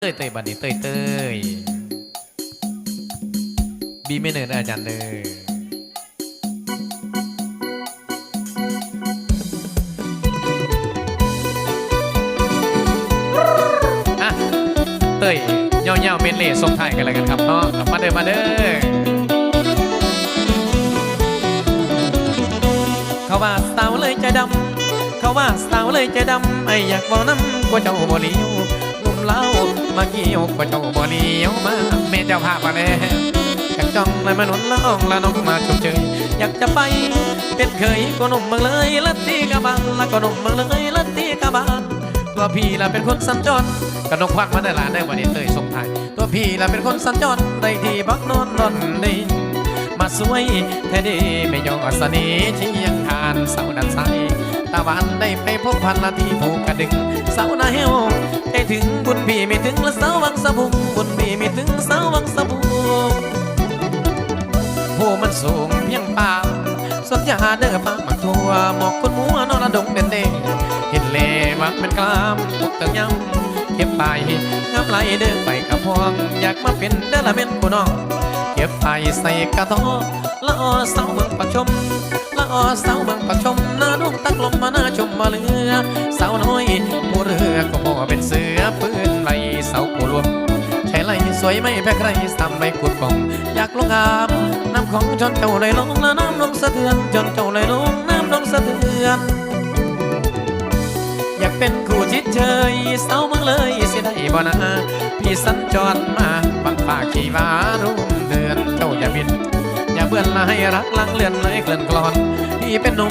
เต้ยเต้ยบัดนี้เต้ยเต้ยบีไม่เนินอาจารย์เลยอะเต้ยเย่าเย่าเป็นเล่ส่งท้ายกันแล้วกันครับเนาะมาเด้อมาเด้อเขาว่าสาวเลยใจดำเขาว่าสาวเลยใจดำไอ้อยากบอกน้ำกว่าเจ้าบ่เลียว เล่ามาเกี่ยวกว่าเจ้าบ่เลียวมาเมเจ้าภาพมาแน่อยากจ้องเลยมาหนุนละอ่องละน้องมาชมเชยอยากจะไปเป็นเคยก็หนุ่มเมืองเลยลัดที่กระบันละก็หนุ่มเมืองเลยลัดที่กระบันตัวพี่ละเป็นคนสัญจรกระนกควักมาได้หลานได้วันนี้เตยส่งท้ายตัวพี่ละเป็นคนสัญจรได้ที่พักนอนนอนได้มาสวยแท้ดีไม่ยอดสนีที่ยังทานเสาดันไซตะวันได้ไปพบพันละที่ภูกระดึงเสาหน้าเฮว ใจถึงบุญพี่ไม่ถึงละเสาวังสะพุงบุญพี่ไม่ถึงเสาวังสะพุงผู้มันสูงเพียงปาสนยาเด้อปากมาทั่วหมอกคนมัวนอนระดงเด่นเด่นเห็นเล่วักเป็นกลามตกติงยำเก็บไปงามไหลเด้อไปกับพวงอยากมาเป็นเด้อละเม็นผู้น้องเก็บไปใส่กระทอละออเสาเมืองปักชมละออเสาเมืองปักชมหน้าดวงตักลมมาหน้าชมมาเรือเสาวน้อยผู้เรือก็ ปืนไหลเสาผู้รวมใช่ไหลสวยไม่แพ้ใครซ้ำไม่ขุดป่อง อยากลงอาบน้ำของจนเจ้าเลลงและน้ำลงสะเทือนจนเจ้าเลลงน้ำลงสะเทือนอยากเป็นคู่จิตเชยเศร้าเมืองเลยเสิได้บ่นะพี่สัญจรมาบังป่าขี่วารุ่มเดือนเจ้าอย่าบินอย่าเบื่อละให้รักลังเลือนเลยเกลื่อนกลอนพี่เป็นหนุ่ม